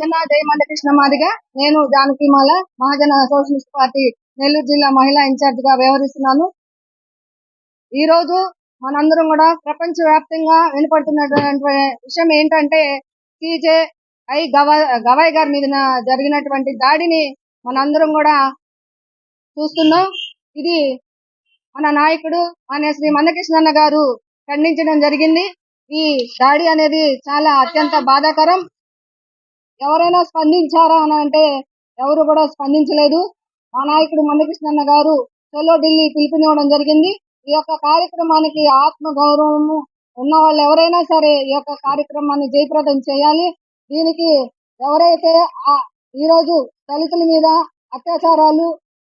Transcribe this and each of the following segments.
జన జయ మందకృష్ణ మాదిగ నేను జానకిమాల Mahajana socialist party Nellore జిల్లా మహిళా ఇన్ఛార్జ్గా వ్యవహరిస్తున్నాను. ఈ రోజు మనందరం కూడా ప్రపంచ వ్యాప్తంగా వినపడుతున్నటువంటి విషయం ఏంటంటే సీజే ఐ గవా గవాయ్ గారి మీద జరిగినటువంటి దాడిని మనందరం కూడా చూస్తున్నాం. ఇది మన నాయకుడు మన శ్రీ మందకృష్ణన్న గారు ఖండించడం జరిగింది. ఈ దాడి అనేది చాలా అత్యంత బాధాకరం. ఎవరైనా స్పందించారా అని అంటే ఎవరు కూడా స్పందించలేదు. మా నాయకుడు మల్లికృష్ణన్న గారు చలో ఢిల్లీ పిలుపునివ్వడం జరిగింది. ఈ యొక్క కార్యక్రమానికి ఆత్మ గౌరవము ఉన్న వాళ్ళు ఎవరైనా సరే ఈ యొక్క కార్యక్రమాన్ని జయప్రదం చేయాలి. దీనికి ఎవరైతే ఈరోజు దళితుల మీద అత్యాచారాలు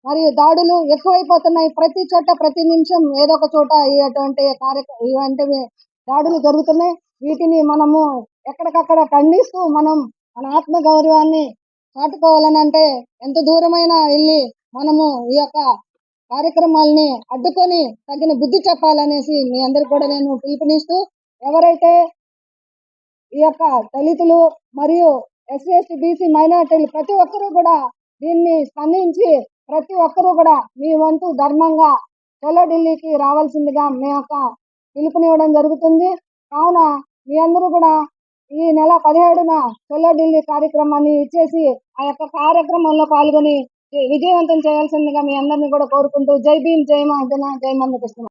మరియు దాడులు ఎక్కువైపోతున్నాయి ప్రతి చోట ప్రతి నిమిషం ఏదో ఒక చోట ఇటువంటి కార్యక్రమం ఇవంటివి దాడులు జరుగుతున్నాయి. వీటిని మనము ఎక్కడికక్కడ ఖండిస్తూ మనం మన ఆత్మ గౌరవాన్ని చాటుకోవాలని అంటే ఎంత దూరమైనా వెళ్ళి మనము ఈ యొక్క కార్యక్రమాలని అడ్డుకొని తగిన బుద్ధి చెప్పాలనేసి మీ అందరికి కూడా నేను పిలుపునిస్తూ ఎవరైతే ఈ యొక్క దళితులు మరియు ఎస్సీ ఎస్టీ బీసీ మైనార్టీలు ప్రతి ఒక్కరూ కూడా దీన్ని స్పందించి ప్రతి ఒక్కరూ కూడా మీ వంతు ధర్మంగా చలో ఢిల్లీకి రావాల్సిందిగా మీ యొక్క పిలుపునివ్వడం జరుగుతుంది. కావున మీ అందరూ కూడా ఈ నెల పదిహేడున చలో ఢిల్లీ కార్యక్రమాన్ని ఇచ్చేసి ఆ యొక్క కార్యక్రమంలో పాల్గొని విజయవంతం చేయాల్సిందిగా మీ అందరినీ కూడా కోరుకుంటూ జై భీమ్ జై మహాజన జై మందకృష్ణ